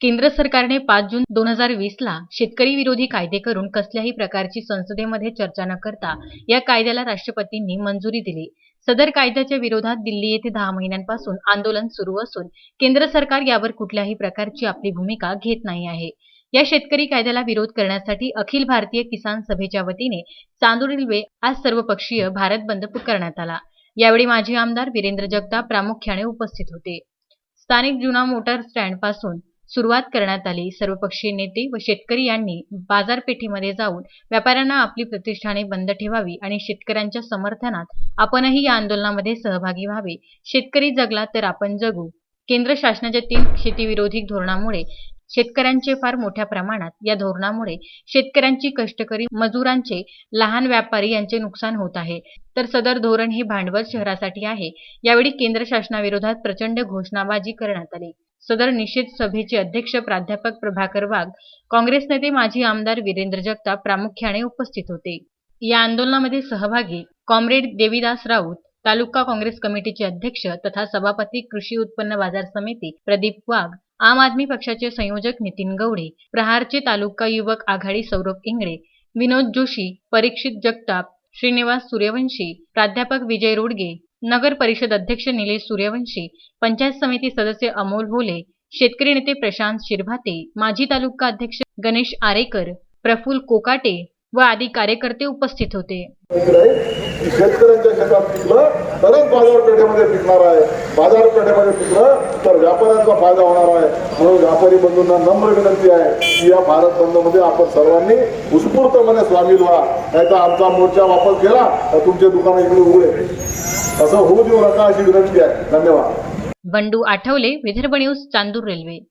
केंद्र सरकारने पाच जून दोन हजार वीस ला शेतकरी विरोधी कायदे करून कसल्याही प्रकारची संसदेमध्ये चर्चा न करता या कायद्याला राष्ट्रपतींनी मंजुरी दिली. सदर कायद्याच्या विरोधात दिल्ली येथे दहा महिन्यांपासून आंदोलन सुरू असून केंद्र सरकार यावर कुठल्याही प्रकारची आपली भूमिका घेत नाही आहे. या शेतकरी कायद्याला विरोध करण्यासाठी अखिल भारतीय किसान सभेच्या वतीने चांदूर रेल्वे आज सर्वपक्षीय भारत बंद पुकारण्यात आला. यावेळी माजी आमदार वीरेंद्र जगताप प्रामुख्याने उपस्थित होते. स्थानिक जुना मोटार स्टँडपासून सुरुवात करण्यात आली. सर्वपक्षीय नेते व शेतकरी यांनी बाजारपेठेमध्ये जाऊन व्यापाऱ्यांना आपली प्रतिष्ठाने बंद ठेवावी आणि शेतकऱ्यांच्या समर्थनात आपणही या आंदोलनामध्ये सहभागी व्हावे. शेतकरी जगला तर आपण जगू. केंद्र शासनाच्या तीन शेतीविरोधी धोरणामुळे शेतकऱ्यांचे फार मोठ्या प्रमाणात या धोरणामुळे शेतकऱ्यांची कष्टकरी मजुरांचे लहान व्यापारी यांचे नुकसान होत आहे. तर सदर धोरण हे भांडवल शहरासाठी आहे. यावेळी केंद्र शासनाविरोधात प्रचंड घोषणाबाजी करण्यात आली. सदर निषेध सभेचे अध्यक्ष प्राध्यापक प्रभाकर वाघ काँग्रेस नेते माजी आमदार वीरेंद्र जगताप प्रामुख्याने उपस्थित होते. या आंदोलनामध्ये सहभागी कॉम्रेड देवीदास राऊत तालुका काँग्रेस कमिटीचे अध्यक्ष तथा सभापती कृषी उत्पन्न बाजार समिती प्रदीप वाघ आम आदमी पक्षाचे संयोजक नितीन गवडे प्रहारचे तालुका युवक आघाडी सौरभ इंगळे विनोद जोशी परीक्षित जगताप श्रीनिवास सूर्यवंशी प्राध्यापक विजय रोडगे नगर परिषद अध्यक्ष निलेश सूर्यवंशी पंचायत समिती सदस्य अमोल भोले शेतकरी नेते प्रशांत शिरभाते माजी तालुका अध्यक्ष गणेश आरेकर प्रफुल कोकाटे व आदी कार्यकर्ते उपस्थित होते. शेतकऱ्यांच्या शेतात पिकलं तरच बाजारपेठेमध्ये पिकणार आहे. बाजारपेठेमध्ये पिकलं तर व्यापाऱ्यांचा फायदा होणार आहे. म्हणून व्यापारी बंधूंना नम्र विनंती आहे की या भारत बंदमध्ये आपण सर्वांनी उत्स्फूर्तपणे सामील व्हा. नाहीतर आमचा मोर्चा वापस गेला तर तुमचे दुकानं इकडे उघडे. असं होऊ देऊ नका अशी विनंती आहे. धन्यवाद. Bandu Athawale Vidarbha news Chandur railway.